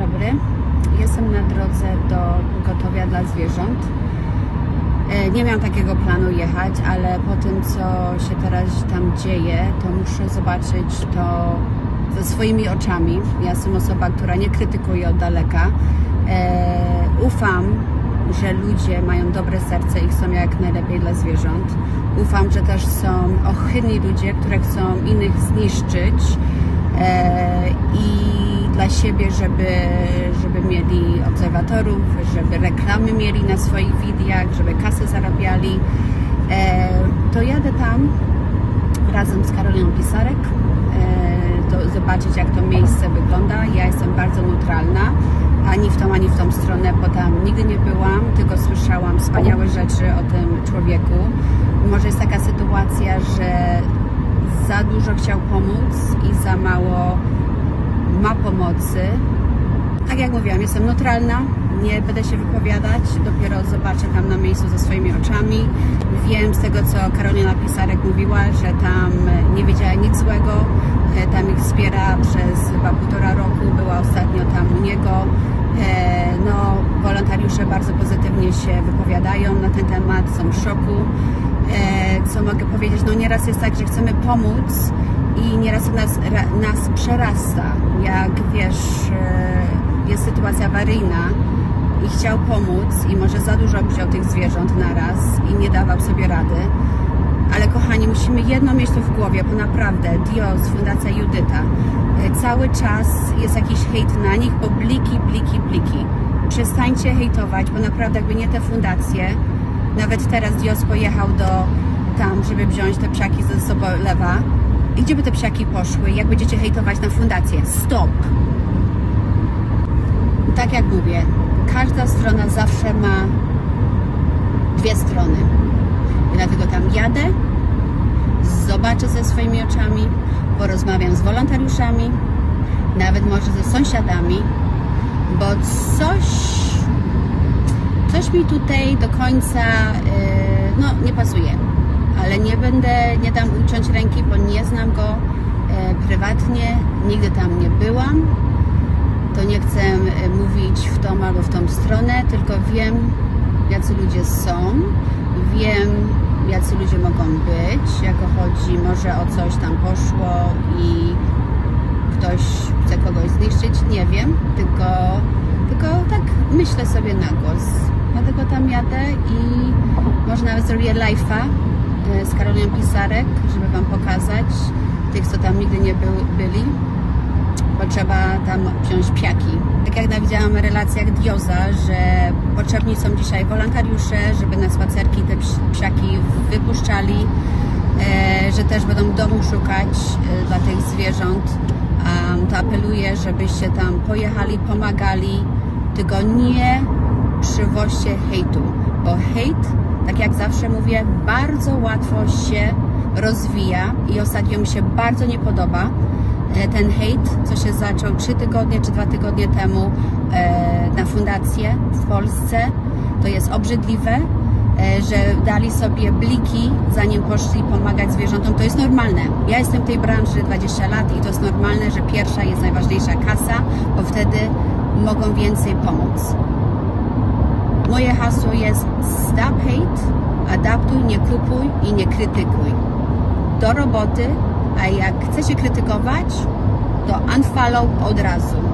dobry. Jestem na drodze do pogotowia dla zwierząt. E, Nie miałam takiego planu jechać, ale po tym, co się teraz tam dzieje, to muszę zobaczyć to ze swoimi oczami. Ja jestem osoba, która nie krytykuje od daleka. E, ufam, że ludzie mają dobre serce i chcą jak najlepiej dla zwierząt. Ufam, że też są ohydni ludzie, które chcą innych zniszczyć e, i dla siebie, żeby, żeby mieli obserwatorów, żeby reklamy mieli na swoich widjach, żeby kasę zarabiali. E, to jadę tam razem z Karoliną Pisarek, e, to zobaczyć jak to miejsce wygląda. Ja jestem bardzo neutralna, ani w tą, ani w tą stronę, bo tam nigdy nie byłam, tylko słyszałam wspaniałe rzeczy o tym człowieku. Może jest taka sytuacja, że za dużo chciał pomóc i za mało ma pomocy. Tak jak mówiłam, jestem neutralna, nie będę się wypowiadać, dopiero zobaczę tam na miejscu ze swoimi oczami. Wiem z tego, co Karolina Pisarek mówiła, że tam nie wiedziała nic złego, e, tam ich wspiera przez chyba półtora roku, była ostatnio tam u niego. E, No, wolontariusze bardzo pozytywnie się wypowiadają na ten temat, są w szoku. E, Co mogę powiedzieć? No nieraz jest tak, że chcemy pomóc i nieraz nas, nas przerasta. Jak wiesz, e, jest sytuacja awaryjna i chciał pomóc i może za dużo wziął tych zwierząt naraz i nie dawał sobie rady. Ale kochani, musimy jedno mieć tu w głowie, bo naprawdę Dios, Fundacja Judyta, e, cały czas jest jakiś hejt na nich, bo bliki, bliki, bliki. Przestańcie hejtować, bo naprawdę jakby nie te fundacje, nawet teraz Dios pojechał do tam, żeby wziąć te psiaki ze sobą lewa. I gdzie by te psiaki poszły, jak będziecie hejtować na fundację? Stop! Tak jak mówię, każda strona zawsze ma dwie strony. I dlatego tam jadę, zobaczę ze swoimi oczami, porozmawiam z wolontariuszami, nawet może ze sąsiadami, bo coś, coś mi tutaj do końca yy, no, nie pasuje. Nie będę, nie dam uciąć ręki, bo nie znam go yy, prywatnie, nigdy tam nie byłam. To nie chcę yy, mówić w tą albo w tą stronę, tylko wiem, jacy ludzie są, wiem, jacy ludzie mogą być, jako chodzi może o coś tam poszło i ktoś chce kogoś zniszczyć, nie wiem, tylko, tylko tak myślę sobie na głos. Dlatego tam jadę i może nawet zrobię live'a e, z Karoliną Pisarek, żeby Wam pokazać tych, co tam nigdy nie był, byli, bo trzeba tam wziąć piaki. Tak jak widziałam w relacjach Dioza, że potrzebni są dzisiaj wolontariusze, żeby na spacerki te ps- psiaki wypuszczali, e, że też będą domu szukać e, dla tych zwierząt. To apeluję, żebyście tam pojechali, pomagali, tylko nie przywoźcie hejtu, bo hejt, tak jak zawsze mówię, bardzo łatwo się rozwija i ostatnio mi się bardzo nie podoba e, ten hejt, co się zaczął 3 tygodnie czy 2 tygodnie temu e, na fundację w Polsce. To jest obrzydliwe, e, że dali sobie bliki, zanim poszli pomagać zwierzątom. To jest normalne. Ja jestem w tej branży 20 lat i to jest normalne, że pierwsza jest najważniejsza kasa, bo wtedy mogą więcej pomóc. Moje hasło jest stop hate, adaptuj, nie kupuj i nie krytykuj. Do roboty, a jak chcecie krytykować, to unfollow od razu.